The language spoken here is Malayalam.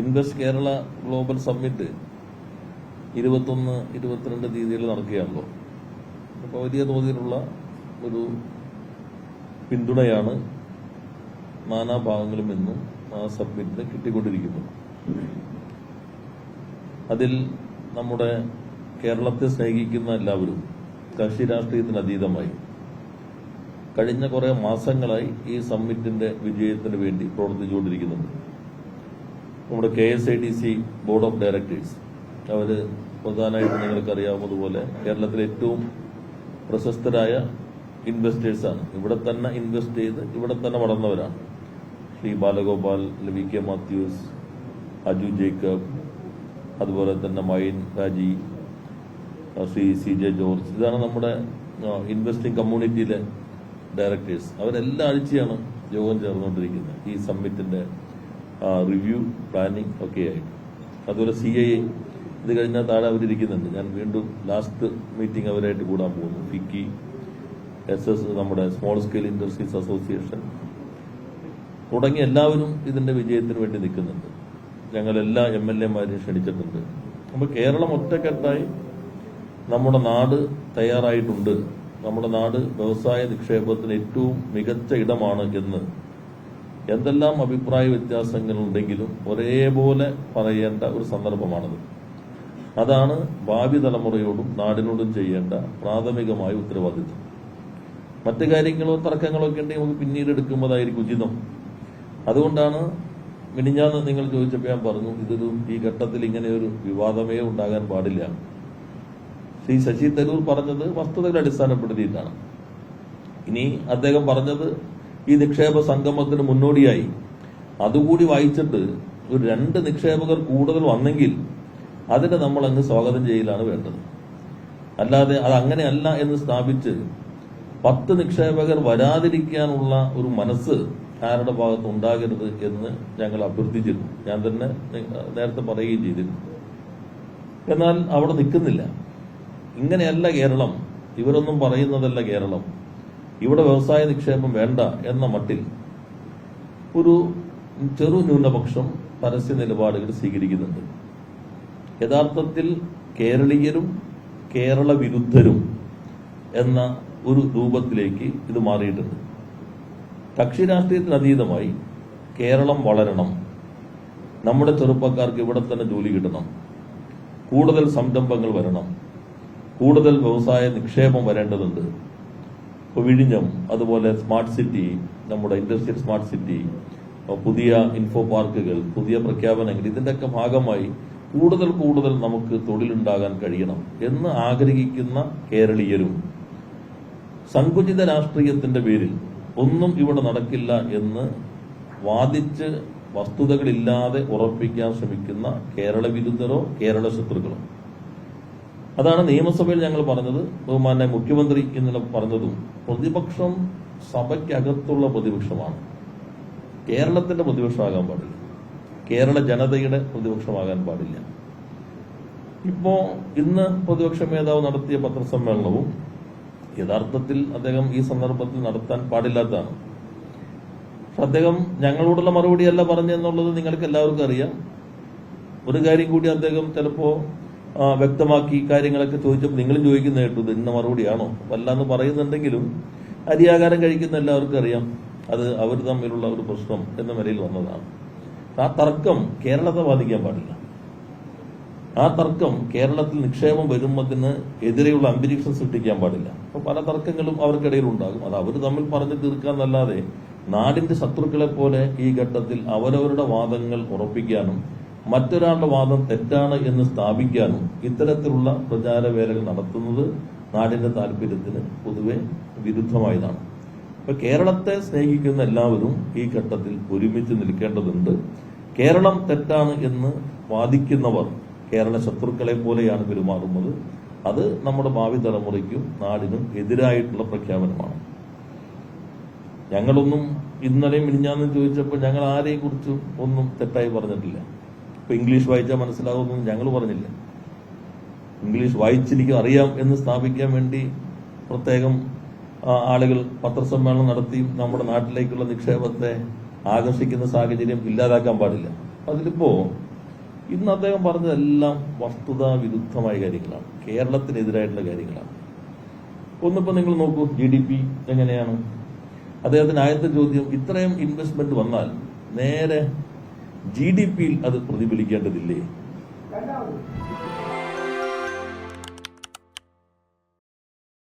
ഇൻവെസ്റ്റ് കേരള ഗ്ലോബൽ സമ്മിറ്റ് ഇരുപത്തൊന്ന് ഇരുപത്തിരണ്ട് തീയതിയിൽ നടക്കുകയാണല്ലോ. അപ്പോൾ വലിയ തോതിലുള്ള ഒരു പിന്തുണയാണ് നാനാഭാഗങ്ങളിൽ നിന്നും ആ സബ്മിറ്റിന് കിട്ടിക്കൊണ്ടിരിക്കുന്നത്. അതിൽ നമ്മുടെ കേരളത്തെ സ്നേഹിക്കുന്ന എല്ലാവരും കക്ഷി രാഷ്ട്രീയത്തിന് അതീതമായി കഴിഞ്ഞ കുറെ മാസങ്ങളായി ഈ സമ്മിറ്റിന്റെ വിജയത്തിന് വേണ്ടി പ്രവർത്തിച്ചുകൊണ്ടിരിക്കുന്നുണ്ട്. നമ്മുടെ K S I D C board of directors. അവർ പ്രധാനമായിട്ടും നിങ്ങൾക്ക് അറിയാവുന്നതുപോലെ കേരളത്തിലെ ഏറ്റവും പ്രശസ്തരായ ഇൻവെസ്റ്റേഴ്സാണ്. ഇവിടെ തന്നെ ഇൻവെസ്റ്റ് ചെയ്ത് ഇവിടെ തന്നെ വളർന്നവരാണ്. ശ്രീ ബാലഗോപാൽ വി കെ മാത്യൂസ് അജു ജേക്കബ് അതുപോലെ തന്നെ മൈൻ രാജി ശ്രീ സി ജെ ജോർജ്. ഇതാണ് നമ്മുടെ ഇൻവെസ്റ്റിംഗ് കമ്മ്യൂണിറ്റിയിലെ ഡയറക്ടേഴ്സ്. അവരെല്ലാ ആഴ്ചയാണ് യോഗം ചേർന്നുകൊണ്ടിരിക്കുന്നത് ഈ സമ്മിറ്റിന്റെ റിവ്യൂ പ്ലാനിംഗ് ഒക്കെ ആയിട്ട് അതുപോലെ സി ഐ ഇത് കഴിഞ്ഞാൽ താഴെ അവരിയ്ക്കുന്നുണ്ട് ഞാൻ വീണ്ടും ലാസ്റ്റ് മീറ്റിംഗ് അവരായിട്ട് കൂടാൻ പോകുന്നു. ഫിക്കി എസ് എസ് നമ്മുടെ സ്മോൾ സ്കെയിൽ ഇൻഡസ്ട്രീസ് അസോസിയേഷൻ തുടങ്ങി എല്ലാവരും ഇതിന്റെ വിജയത്തിന് വേണ്ടി നിൽക്കുന്നുണ്ട്. ഞങ്ങൾ എല്ലാ എം എൽ എമാരെയും ക്ഷണിച്ചിട്ടുണ്ട്. അപ്പോൾ കേരളം ഒറ്റക്കെട്ടായി നമ്മുടെ നാട് തയ്യാറായിട്ടുണ്ട്. നമ്മുടെ നാട് വ്യവസായ നിക്ഷേപത്തിന് ഏറ്റവും മികച്ച ഇടമാണ് എന്ന് എന്തെല്ലാം അഭിപ്രായ വ്യത്യാസങ്ങളുണ്ടെങ്കിലും ഒരേപോലെ പറയേണ്ട ഒരു സന്ദർഭമാണത്. അതാണ് ഭാവി തലമുറയോടും നാടിനോടും ചെയ്യേണ്ട പ്രാഥമികമായ ഉത്തരവാദിത്വം. മറ്റു കാര്യങ്ങളോ തർക്കങ്ങളോ ഒക്കെ ഉണ്ടെങ്കിൽ നമുക്ക് പിന്നീട് എടുക്കുമ്പോഴായിരിക്കും ഉചിതം. അതുകൊണ്ടാണ് മിനിഞ്ഞാന്ന് നിങ്ങൾ ചോദിച്ചപ്പോൾ ഞാൻ പറഞ്ഞു ഇതൊരു ഈ ഘട്ടത്തിൽ ഇങ്ങനെ ഒരു വിവാദമേ ഉണ്ടാകാൻ പാടില്ല. ശ്രീ ശശി തരൂർ പറഞ്ഞത് വസ്തുതകളെ അടിസ്ഥാനപ്പെടുത്തിയിട്ടാണ്. ഇനി അദ്ദേഹം പറഞ്ഞത് ഈ നിക്ഷേപ സംഗമത്തിന് മുന്നോടിയായി. അതുകൂടി വായിച്ചിട്ട് ഒരു രണ്ട് നിക്ഷേപകർ കൂടുതൽ വന്നെങ്കിൽ അതിനെ നമ്മൾ അങ്ങ് സ്വാഗതം ചെയ്യലാണ് വേണ്ടത്. അല്ലാതെ അത് അങ്ങനെയല്ല എന്ന് സ്ഥാപിച്ച് പത്ത് നിക്ഷേപകർ വരാതിരിക്കാനുള്ള ഒരു മനസ്സ് ആരുടെ ഭാഗത്ത് ഉണ്ടാകരുത് എന്ന് ഞങ്ങൾ അഭ്യർത്ഥിച്ചിരുന്നു. ഞാൻ തന്നെ നേരത്തെ പറയുകയും ചെയ്തിരുന്നു. എന്നാൽ അവിടെ നിൽക്കുന്നില്ല. ഇങ്ങനെയല്ല കേരളം. ഇവരൊന്നും പറയുന്നതല്ല കേരളം. ഇവിടെ വ്യവസായ നിക്ഷേപം വേണ്ട എന്ന മട്ടിൽ ഒരു ചെറു ന്യൂനപക്ഷം പരസ്യ നിലപാടുകൾ സ്വീകരിക്കുന്നുണ്ട്. യഥാർത്ഥത്തിൽ കേരളീയരും കേരള വിരുദ്ധരും എന്ന ഒരു രൂപത്തിലേക്ക് ഇത് മാറിയിട്ടുണ്ട്. കക്ഷി രാഷ്ട്രീയത്തിനതീതമായി കേരളം വളരണം. നമ്മുടെ ചെറുപ്പക്കാർക്ക് ഇവിടെ തന്നെ ജോലി കിട്ടണം. കൂടുതൽ സംരംഭങ്ങൾ വരണം. കൂടുതൽ വ്യവസായ നിക്ഷേപം വരേണ്ടതുണ്ട്. വിഴിഞ്ഞം അതുപോലെ സ്മാർട്ട് സിറ്റി നമ്മുടെ ഇൻഡസ്ട്രിയൽ സ്മാർട്ട് സിറ്റി പുതിയ ഇൻഫോ പാർക്കുകൾ പുതിയ പ്രഖ്യാപനങ്ങൾ ഇതിന്റെയൊക്കെ ഭാഗമായി കൂടുതൽ കൂടുതൽ നമുക്ക് തൊഴിലുണ്ടാകാൻ കഴിയണം എന്ന് ആഗ്രഹിക്കുന്ന കേരളീയരും സങ്കുചിത രാഷ്ട്രീയത്തിന്റെ പേരിൽ ഒന്നും ഇവിടെ നടക്കില്ല എന്ന് വാദിച്ച് വസ്തുതകളില്ലാതെ ഉറപ്പിക്കാൻ ശ്രമിക്കുന്ന കേരള വിരുദ്ധരോ കേരള ശത്രുക്കളോ. അതാണ് നിയമസഭയിൽ ഞങ്ങൾ പറഞ്ഞത് ബഹുമാന മുഖ്യമന്ത്രി ഇന്നലെ പറഞ്ഞതും. പ്രതിപക്ഷം സഭയ്ക്കകത്തുള്ള പ്രതിപക്ഷമാണ്. കേരളത്തിന്റെ പ്രതിപക്ഷമാകാൻ പാടില്ല. കേരള ജനതയുടെ പ്രതിപക്ഷമാകാൻ പാടില്ല. ഇപ്പോ ഇന്ന് പ്രതിപക്ഷ മേധാവ് നടത്തിയ പത്രസമ്മേളനവും യഥാർത്ഥത്തിൽ അദ്ദേഹം ഈ സന്ദർഭത്തിൽ നടത്താൻ പാടില്ലാത്തതാണ്. പക്ഷെ അദ്ദേഹം ഞങ്ങളോടുള്ള മറുപടിയല്ല പറഞ്ഞെന്നുള്ളത് നിങ്ങൾക്ക് എല്ലാവർക്കും അറിയാം. ഒരു കാര്യം കൂടി അദ്ദേഹം ചിലപ്പോ വ്യക്തമാക്കി കാര്യങ്ങളൊക്കെ ചോദിച്ചപ്പോൾ നിങ്ങളും ചോദിക്കുന്ന കേട്ടു ഇന്ന മറുപടിയാണോ? വല്ലാന്ന് പറയുന്നുണ്ടെങ്കിലും അരിയാകാരം കഴിക്കുന്ന എല്ലാവർക്കും അറിയാം അത് അവർ തമ്മിലുള്ള ഒരു പ്രശ്നം എന്ന നിലയിൽ വന്നതാണ്. ആ തർക്കം കേരളത്തെ ബാധിക്കാൻ പാടില്ല. ആ തർക്കം കേരളത്തിൽ നിക്ഷേപം വരുമ്പത്തിന് എതിരെയുള്ള അന്തരീക്ഷം സൃഷ്ടിക്കാൻ പാടില്ല. അപ്പൊ പല തർക്കങ്ങളും അവർക്കിടയിൽ ഉണ്ടാകും. അത് അവർ തമ്മിൽ പറഞ്ഞു തീർക്കാന്നല്ലാതെ നാടിന്റെ ശത്രുക്കളെ പോലെ ഈ ഘട്ടത്തിൽ അവരവരുടെ വാദങ്ങൾ ഉറപ്പിക്കാനും മറ്റൊരാളുടെ വാദം തെറ്റാണ് എന്ന് സ്ഥാപിക്കാനും ഇത്തരത്തിലുള്ള പ്രചാരവേലകൾ നടത്തുന്നത് നാടിന്റെ താല്പര്യത്തിന് പൊതുവെ വിരുദ്ധമായതാണ്. ഇപ്പൊ കേരളത്തെ സ്നേഹിക്കുന്ന എല്ലാവരും ഈ ഘട്ടത്തിൽ ഒരുമിച്ച് നിൽക്കേണ്ടതുണ്ട്. കേരളം തെറ്റാണ് എന്ന് വാദിക്കുന്നവർ കേരള ശത്രുക്കളെ പോലെയാണ് പെരുമാറുന്നത്. അത് നമ്മുടെ ഭാവി തലമുറയ്ക്കും നാടിനും എതിരായിട്ടുള്ള പ്രഖ്യാപനമാണ്. ഞങ്ങളൊന്നും ഇന്നലെയും മിനിഞ്ഞാന്നും ചോദിച്ചപ്പോൾ ഞങ്ങൾ ആരെയും കുറിച്ചും ഒന്നും തെറ്റായി പറഞ്ഞിട്ടില്ല. ഇപ്പൊ ഇംഗ്ലീഷ് വായിച്ചാൽ മനസ്സിലാവുമെന്ന് ഞങ്ങൾ പറഞ്ഞില്ല. ഇംഗ്ലീഷ് വായിച്ചിരിക്കും അറിയാം എന്ന് സ്ഥാപിക്കാൻ വേണ്ടി പ്രത്യേകം ആളുകൾ പത്രസമ്മേളനം നടത്തി നമ്മുടെ നാട്ടിലേക്കുള്ള നിക്ഷേപത്തെ ആകർഷിക്കുന്ന സാഹചര്യം ഇല്ലാതാക്കാൻ പാടില്ല. അതിലിപ്പോ ഇന്ന് അദ്ദേഹം പറഞ്ഞതെല്ലാം വസ്തുതാ വിരുദ്ധമായ കാര്യങ്ങളാണ്. കേരളത്തിനെതിരായിട്ടുള്ള കാര്യങ്ങളാണ്. ഒന്നിപ്പോ നിങ്ങൾ നോക്കൂ ജി ഡി പി എങ്ങനെയാണ്? അദ്ദേഹത്തിന് ആദ്യത്തെ ചോദ്യം ഇത്രയും ഇൻവെസ്റ്റ്മെന്റ് വന്നാൽ നേരെ ജി ഡി പിയിൽ അത് പ്രതിഫലിക്കേണ്ടതില്ലേ?